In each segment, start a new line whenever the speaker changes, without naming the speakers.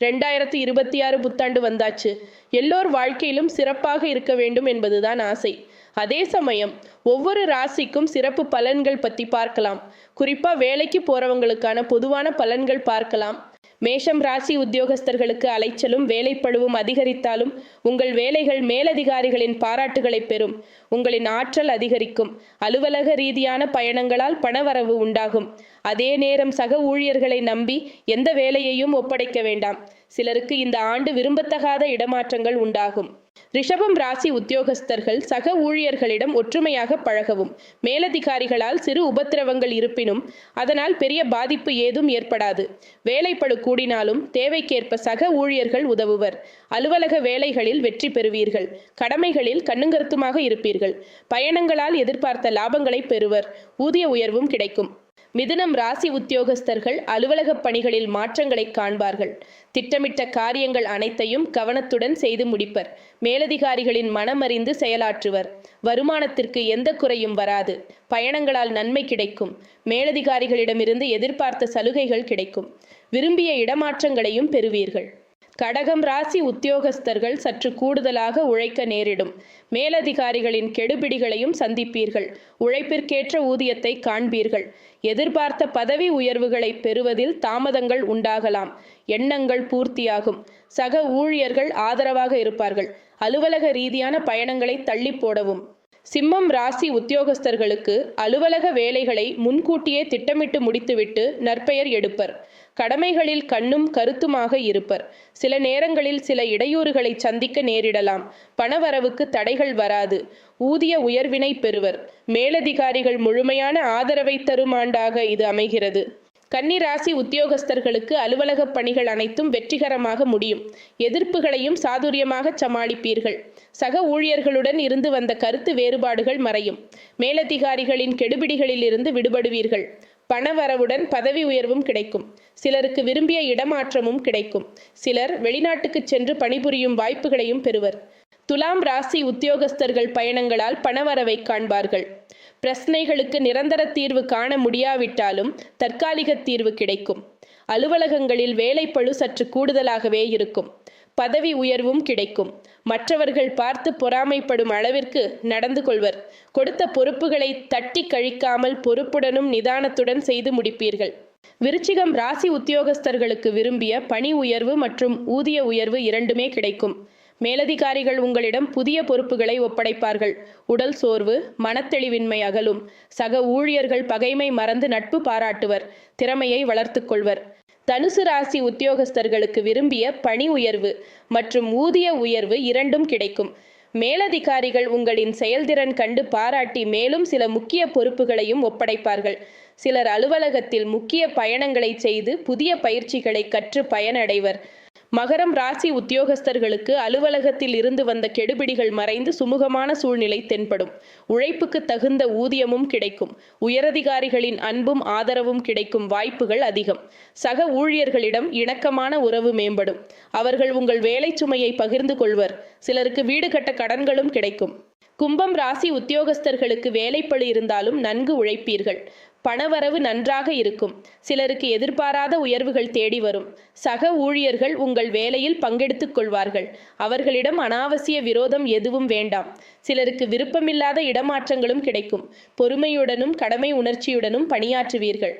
ரெண்டாயிரத்தி இருபத்தி ஆறு புத்தாண்டு வந்தாச்சு. எல்லோர் வாழ்க்கையிலும் சிறப்பாக இருக்க வேண்டும் என்பதுதான் ஆசை. அதே சமயம் ஒவ்வொரு ராசிக்கும் சிறப்பு பலன்கள் பற்றி பார்க்கலாம். குறிப்பாக வேலைக்கு போகிறவங்களுக்கான பொதுவான பலன்கள் பார்க்கலாம். மேஷம் ராசி உத்தியோகஸ்தர்களுக்கு அலைச்சலும் வேலைப்பழுவும் அதிகரித்தாலும் உங்கள் வேலைகள் மேலதிகாரிகளின் பாராட்டுகளை பெறும். உங்களின் ஆற்றல் அதிகரிக்கும். அலுவலக ரீதியான பயணங்களால் பணவரவு உண்டாகும். அதே நேரம் சக ஊழியர்களை நம்பி எந்த வேலையையும் ஒப்படைக்க வேண்டாம். சிலருக்கு இந்த ஆண்டு விரும்பத்தகாத இடமாற்றங்கள் உண்டாகும். ரிஷபம் ராசி உத்தியோகஸ்தர்கள் சக ஊழியர்களிடம் ஒற்றுமையாக பழகவும். மேலதிகாரிகளால் சிறு உபத்திரவங்கள் இருப்பினும் அதனால் பெரிய பாதிப்பு ஏதும் ஏற்படாது. வேலைப்பழு கூடினாலும் தேவைக்கேற்ப சக ஊழியர்கள் உதவுவர். அலுவலக வேலைகளில் வெற்றி பெறுவீர்கள். கடமைகளில் கண்ணுங்கருத்துமாக இருப்பீர்கள். பயணங்களால் எதிர்பார்த்த லாபங்களை பெறுவர். ஊதிய உயர்வும் கிடைக்கும். மிதுனம் ராசி உத்தியோகஸ்தர்கள் அலுவலகப் பணிகளில் மாற்றங்களை காண்பார்கள். திட்டமிட்ட காரியங்கள் அனைத்தையும் கவனத்துடன் செய்து முடிப்பர். மேலதிகாரிகளின் மனமறிந்து செயலாற்றுவர். வருமானத்திற்கு எந்த குறையும் வராது. பயணங்களால் நன்மை கிடைக்கும். மேலதிகாரிகளிடமிருந்து எதிர்பார்த்த சலுகைகள் கிடைக்கும். விரும்பிய இடமாற்றங்களையும் பெறுவீர்கள். கடகம் ராசி உத்தியோகஸ்தர்கள் சற்று கூடுதலாக உழைக்க நேரிடும். மேலதிகாரிகளின் கெடுபிடிகளையும் சந்திப்பீர்கள். உழைப்பிற்கேற்ற ஊதியத்தை காண்பீர்கள். எதிர்பார்த்த பதவி உயர்வுகளை பெறுவதில் தாமதங்கள் உண்டாகலாம். எண்ணங்கள் பூர்த்தியாகும். சக ஊழியர்கள் ஆதரவாக இருப்பார்கள். அலுவலக ரீதியான பயணங்களை தள்ளி போடவும். சிம்மம் ராசி உத்தியோகஸ்தர்களுக்கு அலுவலக வேலைகளை முன்கூட்டியே திட்டமிட்டு முடித்துவிட்டு நற்பெயர் எடுப்பர். கடமைகளில் கண்ணும் கருத்துமாக இருப்பர். சில நேரங்களில் சில இடையூறுகளை சந்திக்க நேரிடலாம். பணவரவுக்கு தடைகள் வராது. ஊதிய உயர்வினை பெறுவர். மேலதிகாரிகள் முழுமையான ஆதரவை தரும் ஆண்டாக இது அமைகிறது. கன்னிராசி உத்தியோகஸ்தர்களுக்கு அலுவலக பணிகள் அனைத்தும் வெற்றிகரமாக முடியும். எதிர்ப்புகளையும் சாதுரியமாக சமாளிப்பீர்கள். சக ஊழியர்களுடன் இருந்து வந்த கருத்து வேறுபாடுகள் மறையும். மேலதிகாரிகளின் கெடுபிடிகளில் இருந்து விடுபடுவீர்கள். பணவரவுடன் பதவி உயர்வும் கிடைக்கும். சிலருக்கு விரும்பிய இடமாற்றமும் கிடைக்கும். சிலர் வெளிநாட்டுக்கு சென்று பணிபுரியும் வாய்ப்புகளையும் பெறுவர். துலாம் ராசி உத்தியோகஸ்தர்கள் பயணங்களால் பணவரவை காண்பார்கள். பிரச்சனைகளுக்கு நிரந்தர தீர்வு காண முடியாவிட்டாலும் தற்காலிக தீர்வு கிடைக்கும். அலுவலகங்களில் வேலைப்பழு சற்று கூடுதலாகவே இருக்கும். பதவி உயர்வும் கிடைக்கும். மற்றவர்கள் பார்த்து பொறாமைப்படும் அளவிற்கு நடந்து கொள்வர். கொடுத்த பொறுப்புகளை தட்டி கழிக்காமல் பொறுப்புடனும் நிதானத்துடன் செய்து முடிப்பீர்கள். விருச்சிகம் ராசி உத்தியோகஸ்தர்களுக்கு விரும்பிய பணி உயர்வு மற்றும் ஊதிய உயர்வு இரண்டுமே கிடைக்கும். மேலதிகாரிகள் உங்களிடம் புதிய பொறுப்புகளை ஒப்படைப்பார்கள். உடல் சோர்வு மனத்தெளிவின்மை அகலும். சக ஊழியர்கள் பகைமை மறந்து நட்பு பாராட்டுவர் திறமையை வளர்த்து கொள்வர் தனுசு ராசி உத்தியோகஸ்தர்களுக்கு விரும்பிய பணி உயர்வு மற்றும் ஊதிய உயர்வு இரண்டும் கிடைக்கும். மேலதிகாரிகள் உங்களின் செயல்திறன் கண்டு பாராட்டி மேலும் சில முக்கிய பொறுப்புகளையும் ஒப்படைப்பார்கள். சிலர் அலுவலகத்தில் முக்கிய பயணங்களை செய்து புதிய பயிற்சிகளை கற்று பயனடைவர். மகரம் ராசி உத்தியோகஸ்தர்களுக்கு அலுவலகத்தில் இருந்து வந்த கெடுபிடிகள் மறைந்து சுமூகமான சூழ்நிலை தென்படும். உழைப்புக்கு தகுந்த ஊதியமும் கிடைக்கும். உயரதிகாரிகளின் அன்பும் ஆதரவும் கிடைக்கும் வாய்ப்புகள் அதிகம். சக ஊழியர்களிடம் இணக்கமான உறவு மேம்படும். அவர்கள் உங்கள் வேலை சுமையை பகிர்ந்து கொள்வர். சிலருக்கு வீடு கட்ட கடன்களும் கிடைக்கும். கும்பம் ராசி உத்தியோகஸ்தர்களுக்கு வேலைப்பழு இருந்தாலும் நன்கு உழைப்பீர்கள். பணவரவு நன்றாக இருக்கும். சிலருக்கு எதிர்பாராத உயர்வுகள் தேடி வரும். சக ஊழியர்கள் உங்கள் வேலையில் பங்கெடுத்துக் கொள்வார்கள். அவர்களிடம் அனாவசிய விரோதம் எதுவும் வேண்டாம். சிலருக்கு விருப்பமில்லாத இடமாற்றங்களும் கிடைக்கும். பொறுமையுடனும் கடமை உணர்ச்சியுடனும் பணியாற்றுவீர்கள்.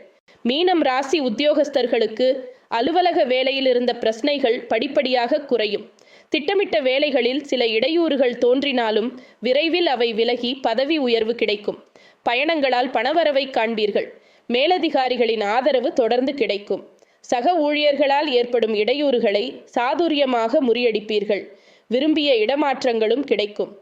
மீனம் ராசி உத்தியோகஸ்தர்களுக்கு அலுவலக வேலையில் இருந்த பிரச்சனைகள் படிப்படியாக குறையும். திட்டமிட்ட வேலைகளில் சில இடையூறுகள் தோன்றினாலும் விரைவில் அவை விலகி பதவி உயர்வு கிடைக்கும். பயணங்களால் பணவரவை காண்பீர்கள். மேலதிகாரிகளின் ஆதரவு தொடர்ந்து கிடைக்கும். சக ஊழியர்களால் ஏற்படும் இடையூறுகளை சாதுரியமாக முறியடிப்பீர்கள். விரும்பிய இடமாற்றங்களும் கிடைக்கும்.